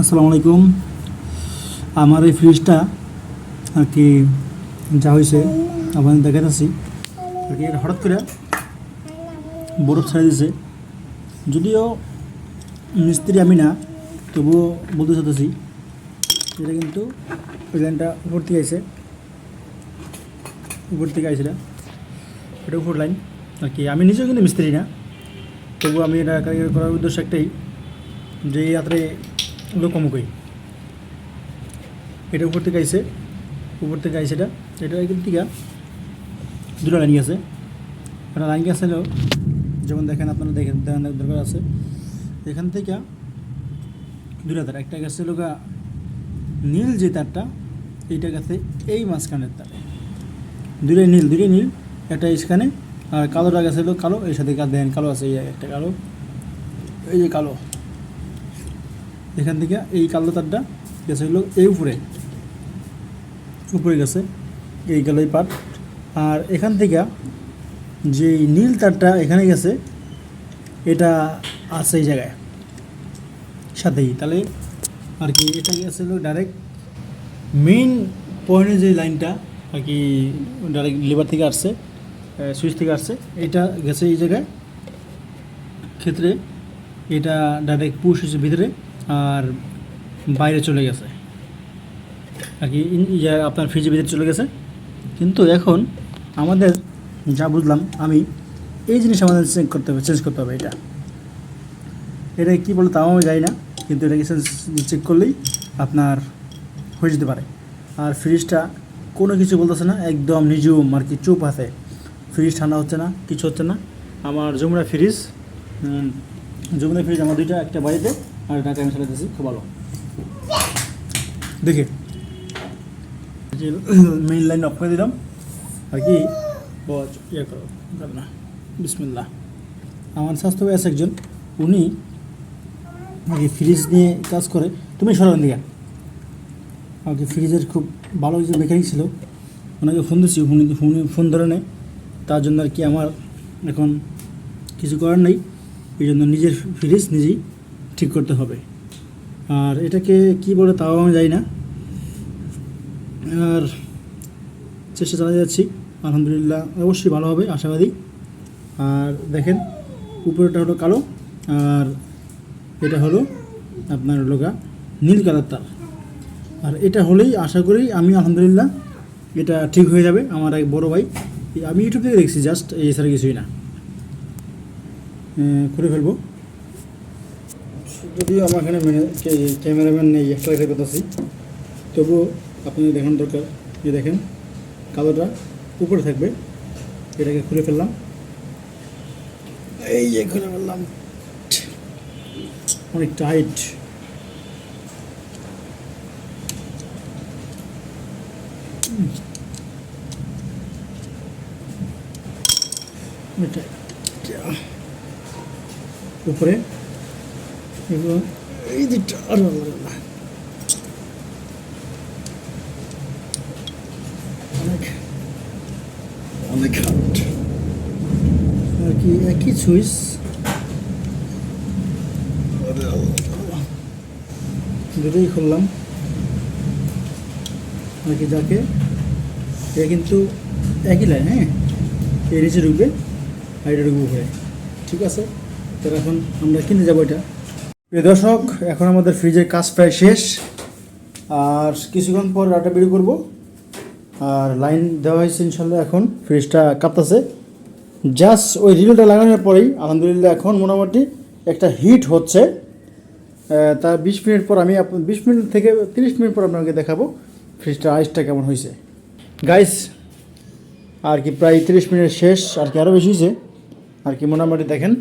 আসসালামু আলাইকুম। আমার এই ফ্রিজটা আর কি যা হয়েছে, আপনাদের দেখাতেছি আর কি হঠাৎ করে বরফ ছাড়া দিয়েছে যদিও মিস্ত্রি আমি না, তবুও বলতে চাইতেছি, এটা কিন্তু লাইনটা উপর থেকে আইছে। উপর থেকে আইছে এটা। এটা উপর লাইন। আর কি আমি নিজেও কিন্তু মিস্ত্রি না তবু আমি এটা করার উদ্দেশ্য একটাই, যে রাত্রে লোকমুখই। এটা উপর থেকে আইসে উপর থেকে আইছে এটা। এটা এখান থেকে দুটো লাইন আছে। একটা লাইন গেছে যেমন দেখেন আপনারা দেখেন দরকার আছে। এখান থেকে দুটা তার। একটা গেছে লোকা নীল যে তারটা, এইটা গেছে এই মাঝখানের তার। দুটোই নীল দুটোই নীল, একটা এখানে আর কালোটা গেছে কালো, এর সাথে দেখেন কালো আছে, এই একটা কালো, এই যে কালো। এখান থেকে এই কালো তারটা গেছে হলো এই উপরে। উপরে গেছে এই গেল এই পাট। আর এখান থেকে যে নীল তারটা এখানে গেছে, এটা আছে এই জায়গায়। সাথেই। তাহলে আর কি, এটা গেছে হলো ডাইরেক্ট মেইন পয়েন্টের যে লাইনটা আর কি ডাইরেক্ট লিভার থেকে আসছে সুইচ থেকে আসছে, এটা গেছে এই জায়গায়। ক্ষেত্রে এটা ডাইরেক্ট পুশ হয়েছে ভিতরে। আর বাইরে চলে গেছে। আর কি আপনার ফ্রিজের ভিতরে চলে গেছে। কিন্তু এখন আমাদের যা বুঝলাম, আমি এই জিনিস আমাদের চেঞ্জ করতে হবে চেঞ্জ করতে হবে এটা। এটা কী বলে তাও আমি জানি না, কিন্তু এটাকে চেঞ্জ চেক করলেই আপনার হয়ে যেতে পারে। আর ফ্রিজটা কোনো কিছু বলতেছে না, একদম নিজুম আর কি, চুপ আছে। ফ্রিজ ঠান্ডা হচ্ছে না, কিছু হচ্ছে না। আমার যমুনা ফ্রিজ যমুনা ফ্রিজ আমার দুইটা, একটা বাড়িতে আর ঢাকা আমি চালাতেছি খুব ভালো। দেখে। মেইন লাইন অফ করে দিলাম। আর কি? ইয়ে করো, যাবে না। বিসমিল্লা আমার স্বাস্থ্য আছে একজন। উনি আর কি ফ্রিজ নিয়ে কাজ করে। তুমি সরান দিকে আর কি ফ্রিজের খুব ভালো একজন মেকানিক ছিল। ওনাকে ফোন দিচ্ছি উনি ফোন ধরে নেয়। তার জন্য আর কি আমার এখন কিছু করার নেই। এই জন্য নিজের ফ্রিজ নিজেই ঠিক করতে হবে। আর এটাকে কি বলে তাও আমি জানি না। আর চেষ্টা চালিয়ে যাচ্ছি। আলহামদুলিল্লাহ অবশ্যই ভালো হবে, আশাবাদী। আর দেখেন উপরেটা হলো কালো, আর এটা হলো আপনার লোকা নীল কালার তার। আর এটা হলেই আশা করি আমি আলহামদুলিল্লাহ এটা ঠিক হয়ে যাবে, আমার এক বড় ভাই। আমি ইউটিউব থেকে দেখছি জাস্ট এই কিছুই না। করে ফেলব। যদিও আমার এখানে মেনে- ক্যামেরাম্যান নেই, একটা রেখে করতেছি তবুও আপনি দেখানোর দরকার, এই দেখেন, কালোটা উপরে থাকবে, এটাকে খুলে ফেললাম। এই যে খুলে ফেললাম। অনেক টাইট উপরে এবং এই দিকটা আরও আল্লাহ। অনেক অনেক হাট আর কি, একই সুইচ। দুটোই খুললাম। আর কি যাকে? এটা কিন্তু একই লাইন হ্যাঁ? এই নিচে ঢুকবে আর এটা ঢুকবে উপরে। ঠিক আছে? তো এখন আমরা কিনে যাব এটা। প্রিয় দর্শক, এখন আমাদের ফ্রিজের কাজ প্রায় শেষ। আর কিছুক্ষণ পর রাটা বের করব। আর লাইন দেওয়া হয়েছে ইনশাল্লাহ এখন, ফ্রিজটা কাঁপতেছে। জাস্ট ওই রিলটা লাগানোর পরেই, আলহামদুলিল্লাহ এখন মোটামুটি একটা হিট হচ্ছে। তার বিশ মিনিট পর আমি বিশ মিনিট থেকে তিরিশ মিনিট পর আপনাকে দেখাবো ফ্রিজটা আইসটা কেমন হয়েছে। গাইস আর কি প্রায় তিরিশ মিনিট শেষ, আর কি আরও বেশি হয়েছে। আর কি মোটামুটি দেখেন।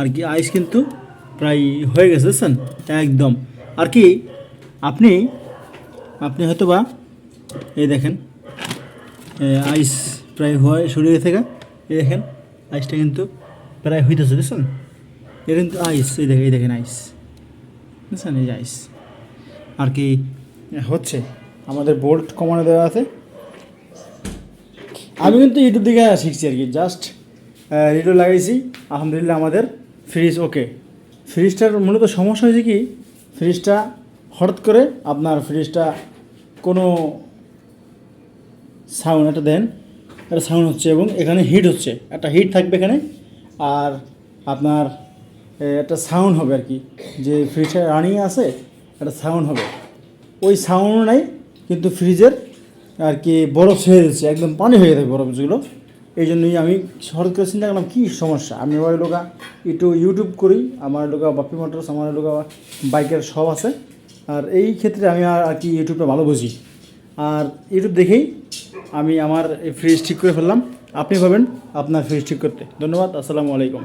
আর কি আইস কিন্তু প্রায় হয়ে গেছে বুঝছেন একদম। আর কি, আপনি আপনি হয়তো বা এই দেখেন আইস প্রায় হয় শুরু হয়ে থেকে, এই দেখেন আইসটা কিন্তু প্রায় হইতেছে বুঝছেন এটা কিন্তু আইস এই দেখেন এই দেখেন আইস বুঝছেন এই আইস আর কি, হচ্ছে, আমাদের বোল্ট কমানো দেওয়া আছে। আমি কিন্তু ইউটিউব থেকে শিখছি আর কি জাস্ট রেডিও লাগাইছি। আলহামদুলিল্লাহ আমাদের ফ্রিজ ওকে ফ্রিজটার মূলত সমস্যা হয়েছে কি? ফ্রিজটা হঠাৎ করে আপনার ফ্রিজটা কোনো সাউন্ড একটা দেন, একটা সাউন্ড হচ্ছে এবং এখানে হিট হচ্ছে। একটা হিট থাকবে এখানে, আর আপনার একটা সাউন্ড হবে আর কি। যে ফ্রিজটা রানিং আছে, একটা সাউন্ড হবে। ওই সাউন্ড নাই, কিন্তু ফ্রিজের আর কি বরফ ছেড়ে দিচ্ছে, একদম পানি হয়ে যাবে বরফগুলো। এই জন্যই আমি হঠাৎ করে চিন্তা করলাম, কী সমস্যা? আমি ওই লোকা একটু ইউটিউব করি, আমার লোকা বাপি মোটরস, আমার লোকা বাইকের সব আছে। আর এই ক্ষেত্রে আমি আর আর কি ইউটিউবটা ভালো বুঝি। আর ইউটিউব দেখেই আমি আমার ফ্রিজ ঠিক করে ফেললাম। আপনি ভাবেন আপনার ফ্রিজ ঠিক করতে। ধন্যবাদ, আসসালামু আলাইকুম।